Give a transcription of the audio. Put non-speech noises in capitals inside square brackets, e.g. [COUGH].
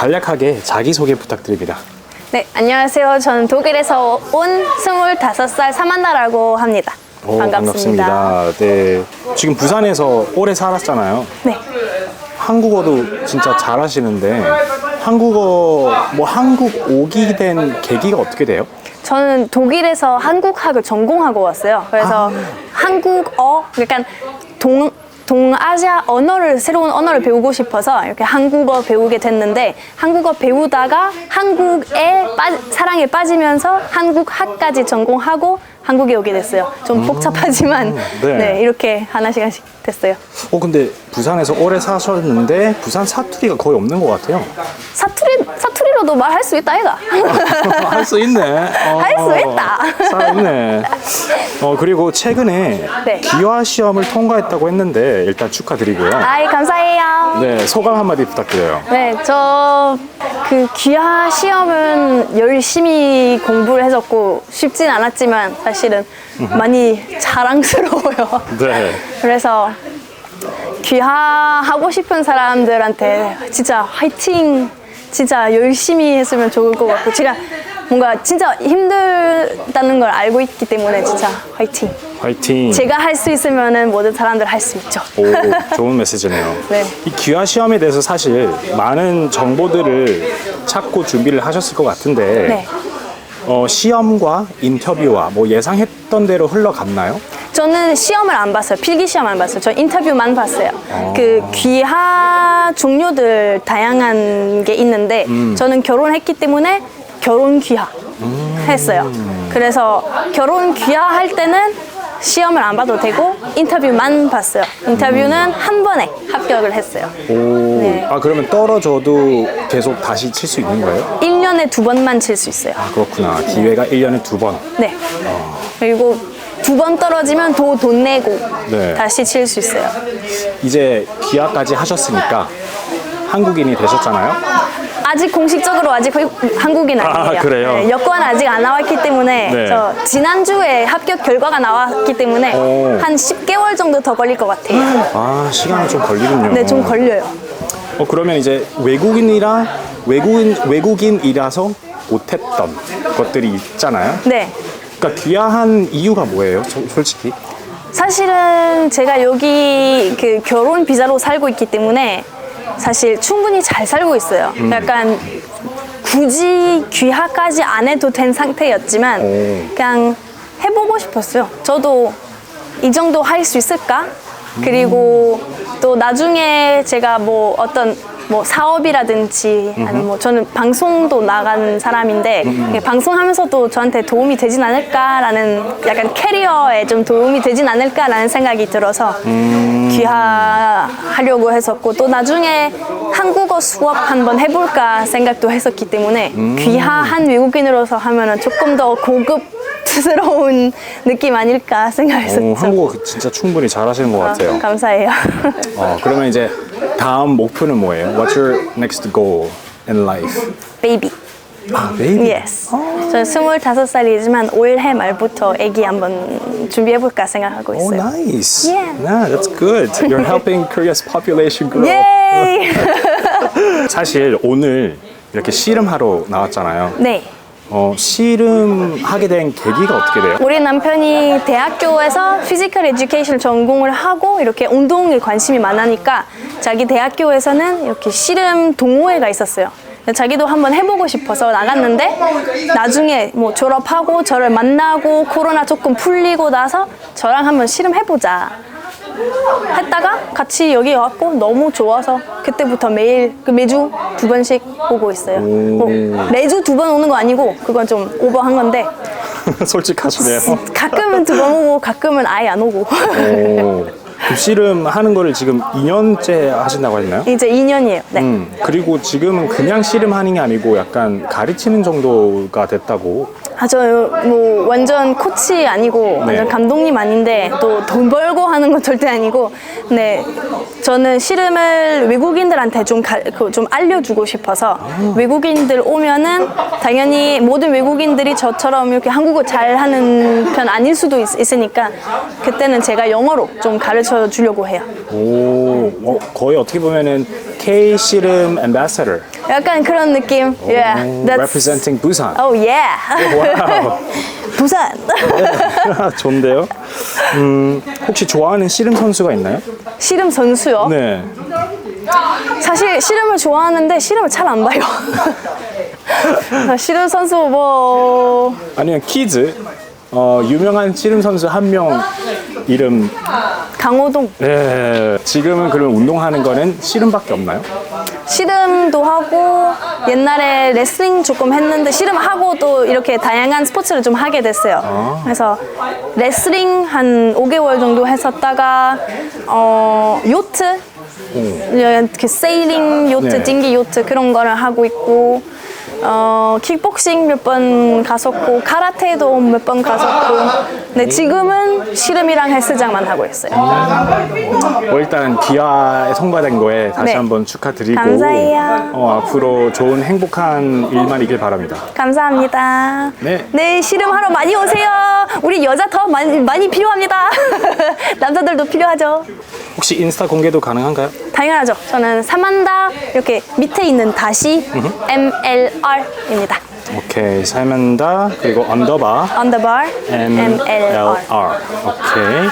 간략하게 자기소개 부탁드립니다. 네, 안녕하세요. 저는 독일에서 온 25살 사만다라고 합니다. 오, 반갑습니다. 반갑습니다. 네. 지금 부산에서 오래 살았잖아요. 네. 한국어도 진짜 잘하시는데 한국어 뭐 한국 오기 된 계기가 어떻게 돼요? 저는 독일에서 한국학을 전공하고 왔어요. 그래서 아. 한국어, 그러니까 동, 동아시아 언어를, 새로운 언어를 배우고 싶어서 이렇게 한국어 배우게 됐는데 한국어 배우다가 한국에 빠, 사랑에 빠지면서 한국학까지 전공하고 한국에 오게 됐어요. 좀 복잡하지만 네. 네, 이렇게 하나씩 하나씩 됐어요. 어 근데 부산에서 오래 사셨는데 부산 사투리가 거의 없는 것 같아요. 사투리, 사투리로도 말할 수 있다, 얘가. [LAUGHS] 할 수 있네. [LAUGHS] 어, 할수 있다. 살아있네. 어 그리고 최근에 네. 기화 시험을 통과했다고 했는데 일단 축하드리고요. 아이, 감사해요. 네 소감 한마디 부탁드려요. 네, 저 그 귀하 시험은 열심히 공부를 했었고 쉽진 않았지만 사실은 많이 자랑스러워요. 네. 그래서 귀하 하고 싶은 사람들한테 진짜 화이팅 진짜 열심히 했으면 좋을 것 같고 제가 뭔가 진짜 힘들다는 걸 알고 있기 때문에 진짜 화이팅. 화이팅. 제가 할 수 있으면은 모든 사람들 할 수 있죠. 오, 좋은 메시지네요. [LAUGHS] 네. 이 기화 시험에 대해서 사실 많은 정보들을 찾고 준비를 하셨을 것 같은데 네. 어, 시험과 인터뷰와 뭐 예상했던 대로 흘러갔나요? 저는 시험을 안 봤어요. 필기 시험 안 봤어요. 저 인터뷰만 봤어요. 그 귀하 종류들 다양한 게 있는데 저는 결혼했기 때문에 결혼 귀하 했어요. 그래서 결혼 귀하 할 때는 시험을 안 봐도 되고 인터뷰만 봤어요. 인터뷰는 한 번에 합격을 했어요. 오, 네. 아 그러면 떨어져도 계속 다시 칠 수 있는 거예요? 1년에 두 번만 칠 수 있어요. 아 그렇구나. 기회가 1년에 두 번. 네. 그리고 두 번 떨어지면 더돈 내고 네. 다시 칠 수 있어요. 이제 기화까지 하셨으니까 한국인이 되셨잖아요. 아직 공식적으로 아직 한국인 아니에요. 아, 그래요? 네, 여권 아직 안 나왔기 때문에 네. 저 지난주에 합격 결과가 나왔기 때문에 오. 한 10개월 정도 더 걸릴 것 같아요. 아 시간이 좀 걸리군요. 네, 좀 걸려요. 어 그러면 이제 외국인이라 외국인 외국인이라서 못했던 것들이 있잖아요. 네. 그러니까 귀화한 이유가 뭐예요? 저- 솔직히. 사실은 제가 여기 그 결혼 비자로 살고 있기 때문에 사실 충분히 잘 살고 있어요. 음. 약간 굳이 귀하까지 안 해도 된 상태였지만 오. 그냥 해보고 싶었어요. 저도 이 정도 할 수 있을까? 그리고 또 나중에 제가 뭐 어떤 뭐 사업이라든지 아니면 뭐 저는 방송도 나간 사람인데 이게 방송하면서도 저한테 도움이 되진 않을까라는 약간 캐리어에 좀 도움이 되진 않을까라는 생각이 들어서 귀화하려고 했었고 또 나중에 한국어 수업 한번 해볼까 생각도 했었기 때문에 귀화한 외국인으로서 하면은 조금 더 고급 스러운 느낌 아닐까 생각했었죠. 어, 한국어 진짜 충분히 잘하시는 것 같아요. 감사해요. 어, 그러면 이제 다음 목표는 뭐예요? What's your next goal in life? 베이비. 아, 베이비. Yes. 저는 25살이지만 올해 말부터 아기 한번 준비해볼까 생각하고 Oh, 있어요. nice. Yeah. Yeah, that's good. You're helping Korea's population grow. 예이! [LAUGHS] 사실 오늘 이렇게 씨름하러 나왔잖아요. 네. 어, 씨름하게 된 계기가 어떻게 돼요? 우리 남편이 대학교에서 피지컬 에듀케이션 전공을 하고 이렇게 운동에 관심이 많으니까 자기 대학교에서는 이렇게 씨름 동호회가 있었어요. 자기도 한번 해보고 싶어서 나갔는데 나중에 뭐 졸업하고 저를 만나고 코로나 조금 풀리고 나서 저랑 한번 씨름 해보자. 했다가 같이 여기 왔고 너무 좋아서 그때부터 매일 그 매주 두 번씩 보고 있어요. 뭐 매주 두 번 오는 거 아니고 그건 좀 오버한 건데 [LAUGHS] 솔직하시네요. 가끔은 두 번 오고 가끔은 아예 안 오고 오, 그 씨름 하는 거를 지금 2년째 하신다고 했나요? 이제 2년이에요. 네. 음, 그리고 지금은 그냥 씨름 하는 게 아니고 약간 가르치는 정도가 됐다고. 아, 저 뭐 완전 코치 아니고 완전 네. 감독님 아닌데 또 돈 벌고 하는 건 절대 아니고 네 저는 씨름을 외국인들한테 좀, 가, 그 좀 알려주고 싶어서 외국인들 오면은 당연히 모든 외국인들이 저처럼 이렇게 한국어 잘하는 편 아닐 수도 있, 으니까 그때는 제가 영어로 좀 가르쳐 주려고 해요. 오, 어, 거의 어떻게 보면은 K 씨름 ambassador. 약간 그런 느낌. Yeah, representing Busan. Oh yeah. 와우. 부산. [LAUGHS] [LAUGHS] 좋은데요? 음, 혹시 좋아하는 씨름 선수가 있나요? 씨름 선수요. 네. 사실 씨름을 좋아하는데 씨름을 잘 안 봐요. [LAUGHS] 씨름 선수 뭐 아니면 키즈. 어, 유명한 씨름 선수 한 명 이름. 강호동 네. 지금은 그러면 운동하는 거는 씨름밖에 없나요? 씨름도 하고 옛날에 레슬링 조금 했는데 씨름하고 또 이렇게 다양한 스포츠를 좀 하게 됐어요. 그래서 레슬링 한 5개월 정도 했었다가 어 요트 그 세일링 요트, 네. 찡기 요트 그런 거를 하고 있고 어 킥복싱 몇 번 갔었고 카라테도 몇 번 갔었고 근데 지금은 씨름이랑 헬스장만 하고 있어요. 뭐 일단 기아에 성과된 거에 다시 네. 한번 축하드리고 감사해요. 어, 앞으로 좋은 행복한 일만 있길 바랍니다. 감사합니다. 네. 네, 씨름하러 많이 오세요. 우리 여자 더 많이, 많이 필요합니다. [LAUGHS] 남자들도 필요하죠. 혹시 인스타 공개도 가능한가요? 당연하죠. 저는 사만다 이렇게 밑에 있는 다시 MLR입니다. 오케이 살면다 그리고 언더바 언더바 MLR. MLR 오케이